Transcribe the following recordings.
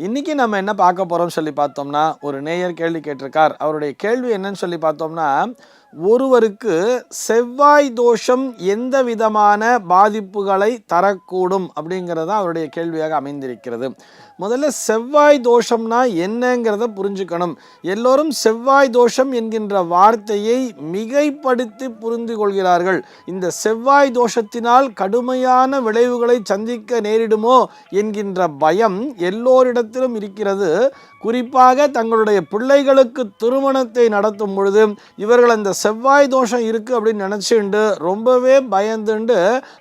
இன்றைக்கி நம்ம என்ன பார்க்க போகிறோம்னு சொல்லி பார்த்தோம்னா ஒரு நேயர் கேள்வி கேட்டிருக்கார். அவருடைய கேள்வி என்னன்னு சொல்லி பார்த்தோம்னா ஒருவருக்கு செவ்வாய் தோஷம் எந்த விதமான பாதிப்புகளை தரக்கூடும் அப்படிங்கிறது அவருடைய கேள்வியாக அமைந்திருக்கிறது. முதல்ல செவ்வாய் தோஷம்னா என்னங்கிறத புரிஞ்சுக்கணும். எல்லோரும் செவ்வாய் தோஷம் என்கின்ற வார்த்தையை மிகைப்படுத்தி புரிந்து கொள்கிறார்கள். இந்த செவ்வாய் தோஷத்தினால் கடுமையான விளைவுகளை சந்திக்க நேரிடுமோ என்கின்ற பயம் எல்லோரிடத்திலும் இருக்கிறது. குறிப்பாக தங்களுடைய பிள்ளைகளுக்கு திருமணத்தை நடத்தும் பொழுது இவர்கள் அந்த செவ்வாய் தோஷம் இருக்குது அப்படின்னு நினச்சிண்டு ரொம்பவே பயந்துண்டு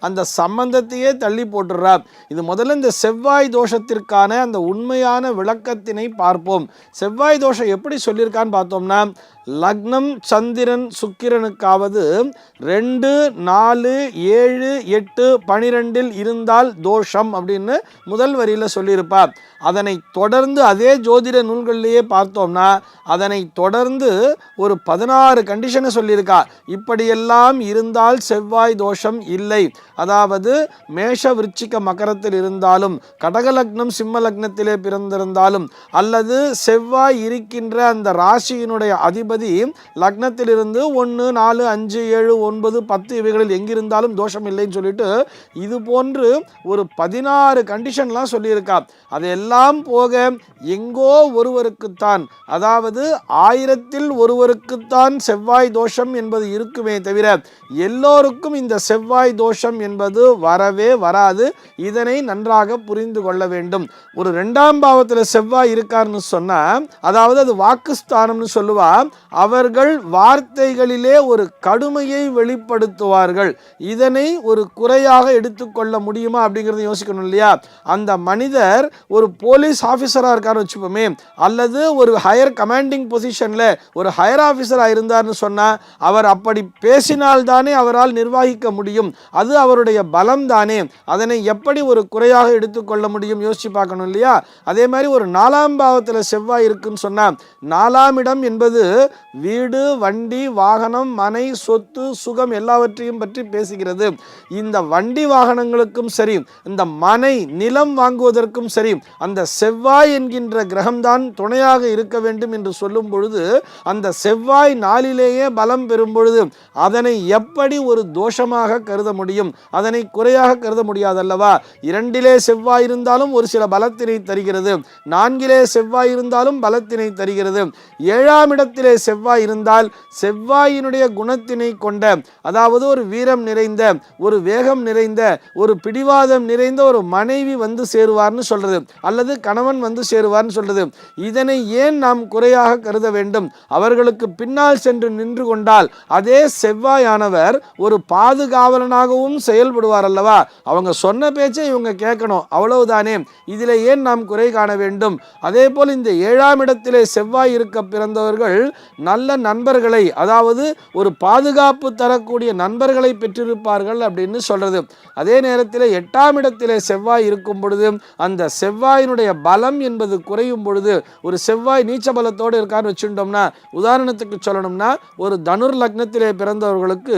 அந்த சம்பந்தத்தையே தள்ளி போட்டுடுறார் இது முதல்ல இந்த செவ்வாய் தோஷத்திற்கான அந்த உண்மையான விளக்கத்தினை பார்ப்போம். செவ்வாய் தோஷம் எப்படி சொல்லியிருக்கான்னு பார்த்தோம்னா லக்னம் சந்திரன் சுக்கிரனுக்காவது ரெண்டு நாலு ஏழு எட்டு பனிரெண்டில் இருந்தால் தோஷம் அப்படின்னு முதல் வரியில் சொல்லியிருப்பார். அதனை தொடர்ந்து அதே ஜோதிட நூல்கள்லேயே பார்த்தோம்னா அதனை தொடர்ந்து ஒரு பதினாறு கண்டிஷனை சொல்லியிருக்கா? இப்படியெல்லாம் இருந்தால் செவ்வாய் தோஷம் இல்லை. அதாவது மேஷ விருச்சிக மகரத்தில் இருந்தாலும் கடக லக்னம் சிம்ம லக்னத்திலே பிறந்திருந்தாலும் அல்லது செவ்வாய் இருக்கின்ற அந்த ராசியினுடைய அதிபதி லக்னத்திலிருந்து ஒன்று நாலு அஞ்சு ஏழு ஒன்பது பத்து இவைகளில் எங்கிருந்தாலும் தோஷம் இல்லைன்னு சொல்லிட்டு இது போன்று ஒரு பதினாறு கண்டிஷன்லாம் சொல்லியிருக்கா. அதெல்லாம் போக எங்கோ ஒருவருக்குத்தான் அதாவது ஆயிரத்தில் ஒருவருக்குத்தான் செவ்வாய் தோஷம் என்பது இருக்குமே தவிர எல்லோருக்கும் இந்த செவ்வாய் தோஷம் என்பது வரவே வராது. இதனை நன்றாக புரிந்து கொள்ள வேண்டும். ஒரு ரெண்டாம் பாவத்தில் செவ்வாய் இருக்கார்னு சொன்னால் அதாவது அது வாக்குஸ்தானம்னு சொல்லுவா அவர்கள் வார்த்தைகளிலே ஒரு கடுமையை வெளிப்படுத்துவார்கள். இதனை ஒரு குறையாக எடுத்துக்கொள்ள முடியுமா அப்படிங்கிறத யோசிக்கணும் இல்லையா? அந்த மனிதர் ஒரு போலீஸ் ஆஃபீஸராக இருக்காருன்னு வச்சுப்போமே அல்லது ஒரு ஹையர் கமாண்டிங் பொசிஷனில் ஒரு ஹையர் ஆஃபீஸராக இருந்தார்னு சொன்னால் அவர் அப்படி பேசினால்தானே அவரால் நிர்வகிக்க முடியும். அது அவருடைய பலம்தானே. அதனை எப்படி ஒரு குறையாக எடுத்துக்கொள்ள முடியும் யோசிச்சு பார்க்கணும் இல்லையா? அதே மாதிரி ஒரு நாலாம் பாவத்தில் செவ்வாய் இருக்குன்னு சொன்னால் நாலாம் இடம் என்பது வீடு வண்டி வாகனம் மனை சொத்து சுகம் எல்லாவற்றையும் பற்றி பேசுகிறது. இந்த வண்டி வாகனங்களுக்கும் சரி இந்த மனை நிலம் வாங்குவதற்கும் சரி அந்த செவ்வாய் என்கின்ற கிரகம்தான் துணையாக இருக்க வேண்டும் என்று சொல்லும் பொழுது அந்த செவ்வாய் நாளிலேயே பலம் பெறும் பொழுது அதனை எப்படி ஒரு தோஷமாக கருத முடியும்? அதனை குறையாக கருத முடியாதல்லவா? இரண்டிலே செவ்வாய் இருந்தாலும் ஒரு சில பலத்தினை தருகிறது. நான்கிலே செவ்வாய் இருந்தாலும் பலத்தினை தருகிறது. ஏழாம் இடத்திலே செவ்வாய் இருந்தால் செவ்வாயினுடைய குணத்தினை கொண்ட அதாவது ஒரு வீரம் நிறைந்த ஒரு வேகம் நிறைந்த ஒரு பிடிவாதம் நிறைந்த ஒரு மனைவி வந்து சேருவார்னு சொல்றது அல்லது கணவன் வந்து சேருவார்னு சொல்றது. இதனை ஏன் நாம் குறையாக கருத வேண்டும்? அவர்களுக்கு பின்னால் சென்று நின்று கொண்டால் அதே செவ்வாயானவர் ஒரு பாதுகாவலனாகவும் செயல்படுவார் அல்லவா? அவங்க சொன்ன பேச்சை இவங்க கேட்கணும். அவ்வளவுதானே? இதில் ஏன் நாம் குறை காண வேண்டும்? அதே போல் இந்த ஏழாம் இடத்திலே செவ்வாய் இருக்க பிறந்தவர்கள் நல்ல நண்பர்களை அதாவது ஒரு பாதுகாப்பு தரக்கூடிய நண்பர்களை பெற்றிருப்பார்கள் அப்படின்னு சொல்றது. அதே நேரத்தில் எட்டாம் இடத்திலே செவ்வாய் இருக்கும் பொழுது அந்த செவ்வாயினுடைய பலம் என்பது குறையும் பொழுது ஒரு செவ்வாய் நீச்ச பலத்தோடு இருக்கான்னு வச்சுட்டோம்னா உதாரணத்துக்கு சொல்லணும்னா ஒரு ஒரு தனுர் லக்னத்திலே பிறந்தவர்களுக்கு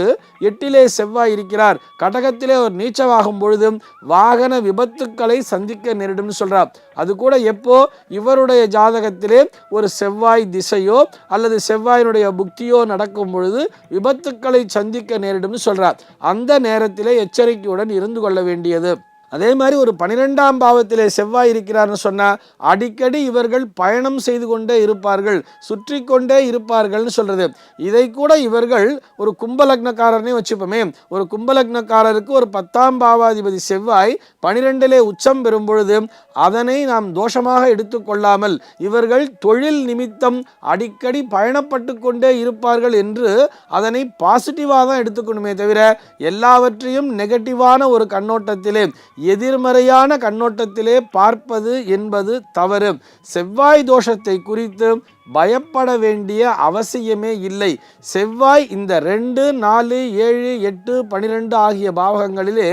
எட்டிலே செவ்வாய் இருக்கிறார். கடகத்திலே ஒரு நீச்சமாகும் பொழுதும் வாகன விபத்துக்களை சந்திக்க நேரிடும்னு சொல்கிறார் அது கூட எப்போ? இவருடைய ஜாதகத்திலே ஒரு செவ்வாய் திசையோ அல்லது செவ்வாயினுடைய புக்தியோ நடக்கும் பொழுது விபத்துக்களை சந்திக்க நேரிடும்னு சொல்கிறார் அந்த நேரத்திலே எச்சரிக்கையுடன் இருந்து கொள்ள வேண்டியது. அதே மாதிரி ஒரு பனிரெண்டாம் பாவத்திலே செவ்வாய் இருக்கிறார்னு சொன்னால் அடிக்கடி இவர்கள் பயணம் செய்து கொண்டே இருப்பார்கள் சுற்றி கொண்டே இருப்பார்கள்னு சொல்கிறது இதை கூட இவர்கள் ஒரு கும்பலக்னக்காரனே வச்சுப்போமே. ஒரு கும்பலக்னக்காரருக்கு ஒரு பத்தாம் பாவாதிபதி செவ்வாய் பனிரெண்டிலே உச்சம் பெறும் பொழுது அதனை நாம் தோஷமாக எடுத்துக்கொள்ளாமல் இவர்கள் தொழில் நிமித்தம் அடிக்கடி பயணப்பட்டு கொண்டே இருப்பார்கள் என்று அதனை பாசிட்டிவாக தான் எடுத்துக்கணுமே தவிர எல்லாவற்றையும் நெகட்டிவான ஒரு கண்ணோட்டத்திலே எதிர்மறையான கண்ணோட்டத்திலே பார்ப்பது என்பது தவறு. செவ்வாய் தோஷத்தை குறித்து பயப்பட வேண்டிய அவசியமே இல்லை. செவ்வாய் இந்த ரெண்டு நாலு ஏழு எட்டு பனிரெண்டு ஆகிய பாவகங்களிலே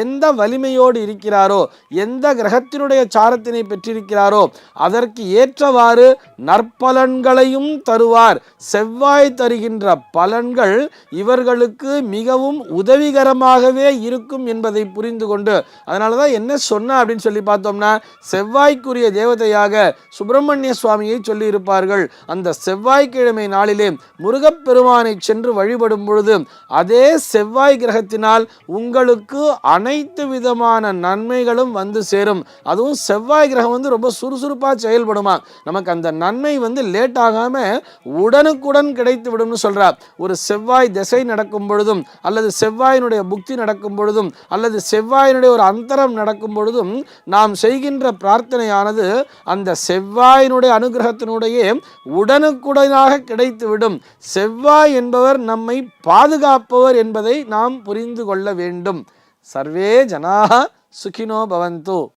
எந்த வலிமையோடு இருக்கிறாரோ எந்த கிரகத்தினுடைய சாரத்தினை பெற்றிருக்கிறாரோ அதற்கு ஏற்றவாறு நற்பலன்களையும் தருவார். செவ்வாய் தருகின்ற பலன்கள் இவர்களுக்கு மிகவும் உதவிகரமாகவே இருக்கும் என்பதை புரிந்து கொண்டு அதனால தான் என்ன சொன்ன அப்படின்னு சொல்லி பார்த்தோம்னா செவ்வாய்க்குரிய தேவதையாக சுப்பிரமணிய சுவாமியை சொல்லியிருப்பார்கள். அவர்கள் அந்த செவ்வாய்க்கிழமை நாளிலே முருகப்பெருமானை சென்று வழிபடும் பொழுது அதே செவ்வாய் கிரகத்தினால் உங்களுக்கு அனைத்து விதமான நன்மைகளும் வந்து சேரும். அதுவும் செவ்வாய் கிரகம் வந்து ரொம்ப சுறுசுறுப்பாக செயல்படுமா? நமக்கு அந்த நன்மை வந்து லேட் ஆகாம உடனுக்குடன் கிடைத்து விடும்னு சொல்றார் ஒரு செவ்வாய் திசை நடக்கும் பொழுதும் அல்லது செவ்வாயினுடைய புக்தி நடக்கும் பொழுதும் அல்லது செவ்வாயினுடைய ஒரு அந்தரம் நடக்கும் பொழுதும் நாம் செய்கின்ற பிரார்த்தனையானது அந்த செவ்வாயினுடைய அனுகிரகத்தினுடைய உடனுக்குடனாக கிடைத்துவிடும். செவ்வாய் என்பவர் நம்மை பாதுகாப்பவர் என்பதை நாம் புரிந்து கொள்ள வேண்டும். சர்வே ஜனாக சுகினோ பவந்து.